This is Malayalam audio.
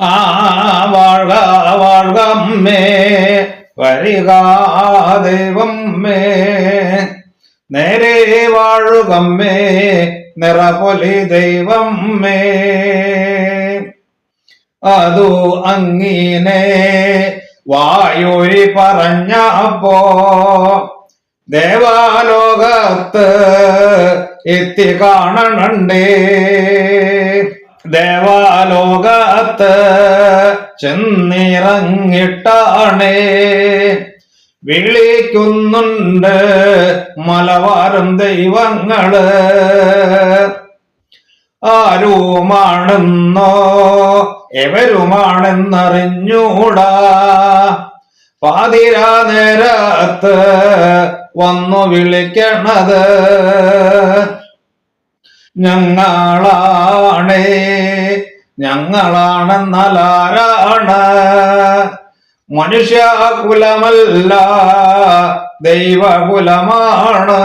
ആ വാഴ്ക വാഴ്കമ്മേ വരിക ദൈവമ്മേ നേരെ വാഴുകമ്മേ നിറപൊലി ദൈവമ്മേ അതു അങ്ങിനെ വായുരി പറഞ്ഞപ്പോ ദേവാലോകത്ത് എത്തി കാണണണ്ടേ. ദേവാലോകത്ത് ചെന്നിറങ്ങിട്ടാണേ വിളിക്കുന്നുണ്ട് മലവാരം ദൈവങ്ങൾ. ആരുമാണെന്നോ എവരുമാണെന്നറിഞ്ഞൂടാ. പാതിരാ നേരത്ത് വന്നു വിളിക്കണത് ഞങ്ങളാണേ. ഞങ്ങളാണെന്നാലാരാണ്? മനുഷ്യകുലമല്ല ദൈവകുലമാണ്.